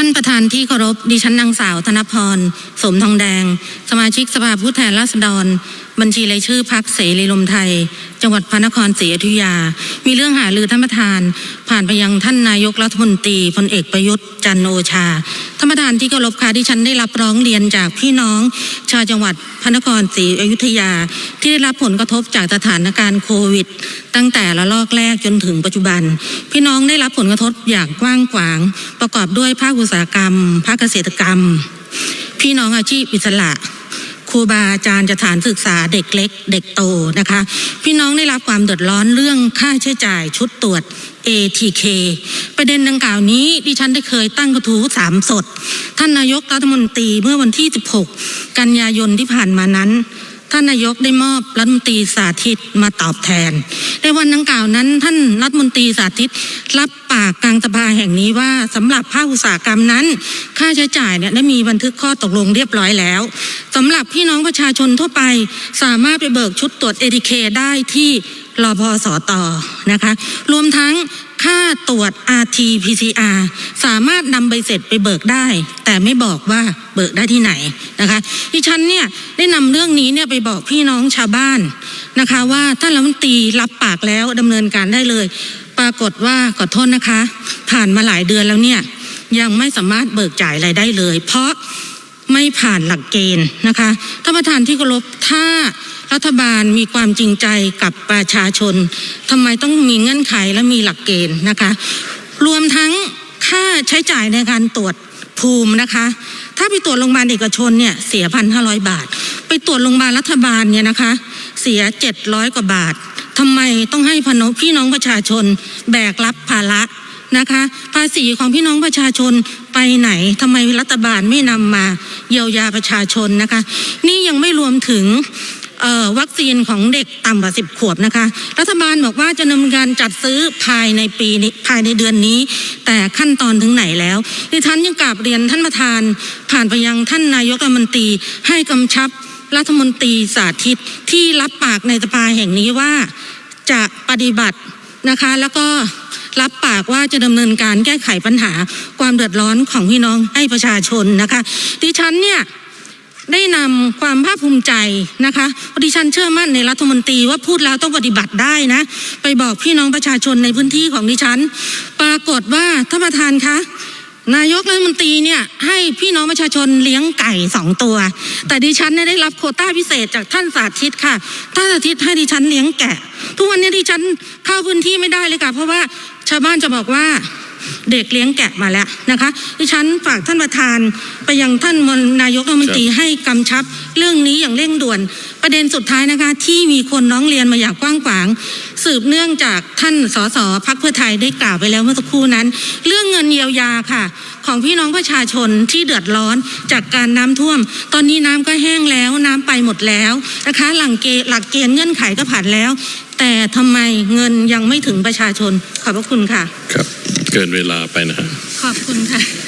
ท่านประธานที่เคารพดิฉันนางสาวธนพร สมทองแดง สมาชิกสภาผู้แทนราษฎร บัญชีรายชื่อพักเสรีรวมไทย จังหวัดพระนครศรีอยุธยา มีเรื่องหารือท่านประธาน ผ่านไปยังท่านนายกรัฐมนตรีพลเอกประยุทธ์จันโอชาท่านประธานที่เคารพค่ะดิฉันได้รับร้องเรียนจากพี่น้องชาวจังหวัดพระนครศรีอยุธยา ที่ได้รับผลกระทบจากสถานการณ์โควิด ตั้งแต่ละลอกแรกจนถึงปัจจุบัน พี่น้องได้รับผลกระทบอย่างกว้างขวาง ประกอบด้วยภาคอุตสาหกรรม ภาคเกษตรกรรม พี่น้องอาชีพอิสระครูบาอาจารย์สถานศึกษาเด็กเล็ก เด็กโตนะคะ พี่น้องได้รับความเดือดร้อนเรื่องค่าใช้จ่ายชุดตรวจ ATK ประเด็นดังกล่าวนี้ดิฉันได้เคยตั้งกระทู้สามสด ท่านนายกรัฐมนตรีเมื่อวันที่ 16 กันยายนที่ผ่านมานั้น ท่านนายกได้มอบรัฐมนตรีสาธิตมาตอบแทน ในวันดังกล่าวนั้น ท่านรัฐมนตรีสาธิต รับปากกลางสภาแห่งนี้ว่าสำหรับภาคอุตสาหกรรมนั้น ค่าใช้จ่ายเนี่ยได้มีบันทึกข้อตกลงเรียบร้อยแล้วสำหรับพี่น้องประชาชนทั่วไป สามารถไปเบิกชุดตรวจเอทีเคได้ที่รอพอสอตอนะคะ รวมทั้ง ค่าตรวจ RT-PCR สามารถนำใบเสร็จไปเบิกได้ แต่ไม่บอกว่าเบิกได้ที่ไหนนะคะดิฉันเนี่ยได้นำเรื่องนี้เนี่ยไปบอกพี่น้องชาวบ้านนะคะว่าท่านรัฐมนตรีรับปากแล้วดำเนินการได้เลย ปรากฏว่าขอโทษนะคะ ผ่านมาหลายเดือนแล้วเนี่ยยังไม่สามารถเบิกจ่ายอะไรได้เลย เพราะไม่ผ่านหลักเกณฑ์นะคะท่านประธานที่เคารพถ้า รัฐบาลมีความจริงใจกับประชาชนทำไมต้องมีเงื่อนไขและมีหลักเกณฑ์นะคะ รวมทั้งค่าใช้จ่ายในการตรวจภูมินะคะ ถ้าไปตรวจโรงพยาบาลเอกชนเนี่ยเสียพันห้าร้อยบาท ไปตรวจโรงพยาบาลรัฐบาลเนี่ยนะคะ เสียเจ็ดร้อยกว่าบาททำไมต้องให้พนพี่น้องประชาชนแบกรับภาระนะคะ ภาษีของพี่น้องประชาชนไปไหนทำไมรัฐบาลไม่นำมาเยียวยาประชาชนนะคะ นี่ยังไม่รวมถึง วัคซีนของเด็กต่ำกว่า10ขวบนะคะ รัฐบาลบอกว่าจะดำเนินการจัดซื้อภายในปีนี้ภายในเดือนนี้ แต่ขั้นตอนถึงไหนแล้วดิฉันยังกราบเรียนท่านประธาน ผ่านไปยังท่านนายกรัฐมนตรีให้กำชับรัฐมนตรีสาธิตที่รับปากในสภาแห่งนี้ว่าจะปฏิบัตินะคะแล้วก็รับปากว่าจะดำเนินการแก้ไขปัญหาความเดือดร้อนของพี่น้องให้ประชาชนนะคะ ดิฉันเนี่ย ได้นำความภาคภูมิใจนะคะดิฉันเชื่อมั่นในรัฐมนตรีว่าพูดแล้วต้องปฏิบัติได้นะ ไปบอกพี่น้องประชาชนในพื้นที่ของดิฉัน ปรากฏว่าท่านประธานคะนายกรัฐมนตรีเนี่ยให้พี่น้องประชาชนเลี้ยงไก่สองตัว แต่ดิฉันเนี่ยได้รับโคต้าพิเศษจากท่านสาธิตค่ะท่านสาธิตให้ดิฉันเลี้ยงแกะ ทุกวันนี้ดิฉันเข้าพื้นที่ไม่ได้เลยค่ะเพราะว่าชาวบ้านจะบอกว่าเด็กเลี้ยงแกะมาแล้วนะคะดิฉันฝากท่านประธานไปยังท่านนายกรัฐมนตรีำชับเรื่องนี้อย่างเร่งด่วน ประเด็นสุดท้ายนะคะ ที่มีคนร้องเรียนมาอย่างกว้างขวาง สืบเนื่องจากท่านสสพักเพื่อไทยได้กล่าวไปแล้วเมื่อสักครู่นั้น เรื่องเงินเยียวยาค่ะ ของพี่น้องประชาชนที่เดือดร้อนจากการน้ำท่วม ตอนนี้น้ำก็แห้งแล้วน้ำไปหมดแล้วนะคะ หลังเกหลักเกณฑ์เงื่อนไขก็ผ่านแล้ว แต่ทำไมเงินยังไม่ถึงประชาชนขอบพระคุณค่ะ ครับ เกินเวลาไปนะฮะขอบคุณค่ะ